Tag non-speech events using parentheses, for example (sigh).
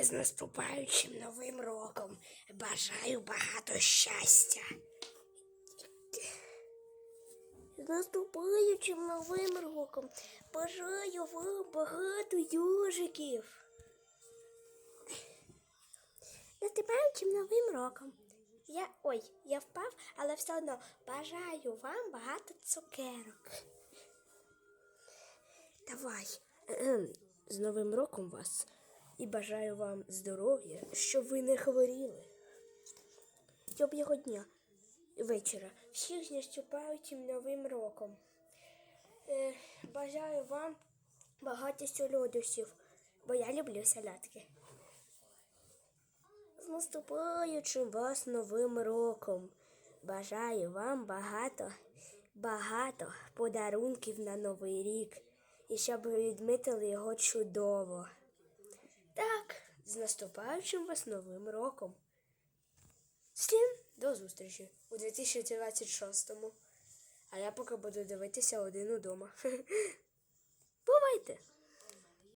З наступаючим новим роком. Бажаю багато щастя. З наступаючим новим роком. Бажаю вам багато южиків. Наступаючим новим роком. Я ой, я впав, але все одно бажаю вам багато цукерок. Давай. З Новим роком вас і бажаю вам здоров'я, щоб ви не хворіли. Доброго дня вечора. Всіх з наступаючим новим роком. Е, бажаю вам багато солодощів, бо я люблю солодки. З наступаючим вас новим роком. Бажаю вам багато, багато подарунків на новий рік. І щоб ви відмітили його чудово. З наступаючим вас новим роком. Всім до зустрічі у 2026-му. А я поки буду дивитися один удома. (laughs) Бувайте!